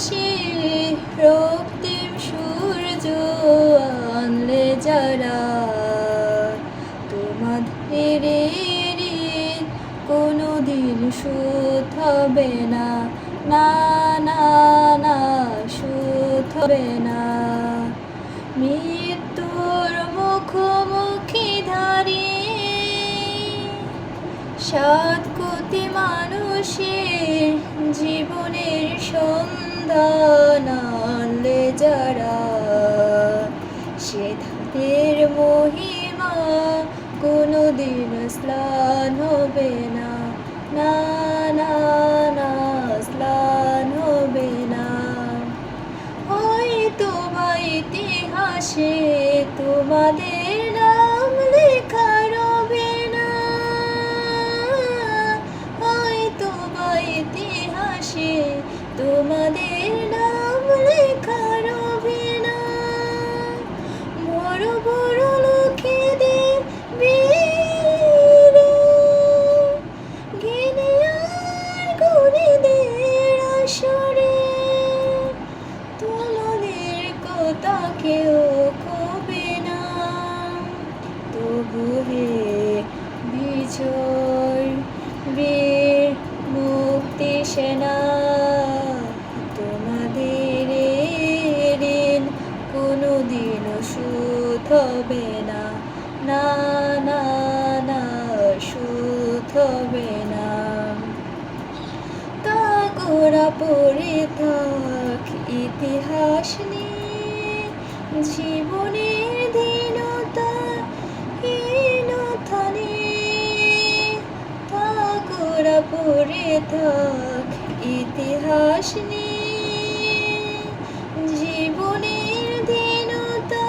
আকাশে রক্তিম সূর্য আনলে যারা তোমাদের কোনো দিন সুত হবে না না না না, সুত হবে না। মৃত্যুর মুখোমুখি ধারে সাত কোটি মানুষের সে ধাতের মহিমা কোনোদিন স্লান হবে না। না না না, স্লান হবে না। হয়তো বা ইতিহাসে তোমাদের কেউ কবে না, তবু হে বিজয়, বীর মুক্তি সেনা, তোমাদের ঋণ কোনোদিন সুদ হবে না। না না না সুদ হবে না। তাগোরা পড়ে থাক, ইতিহাস নিয়ে থাক ইতিহাস নিয়ে। জীবনের দীনতা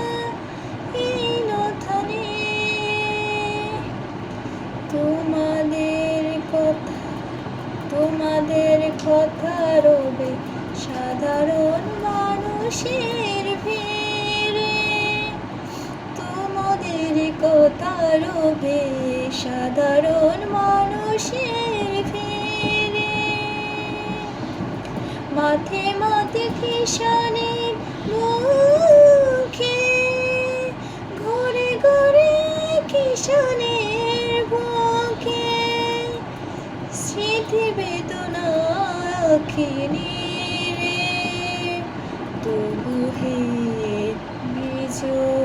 তোমাদের কথা তোমাদের কথা রবে সাধারণ মানুষের রবে সাধারণ মানুষের ভিড়ে। মাথে মাথে কিষানের মুখে, ঘরে ঘরে কিষানের বুকে। স্মৃতি বেদনা রে তবু হে বিজয়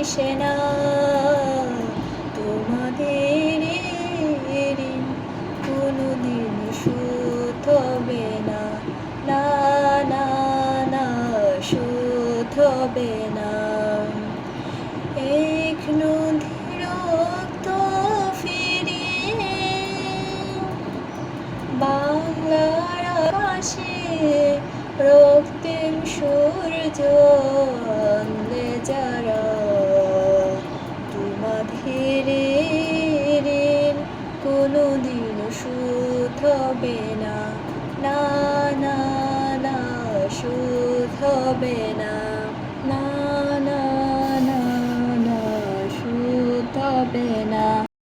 মুক্তি সেনা তোমাদের ঋণ কোনোদিন শোধ হবে না। না না না শোধ হবে না। এক নদীর রক্ত ফিরিয়ে বাংলার আকাশে রক্তিম সূর্য আনলে কোনোদিন শোধ হবে না না না না শোধ হবে না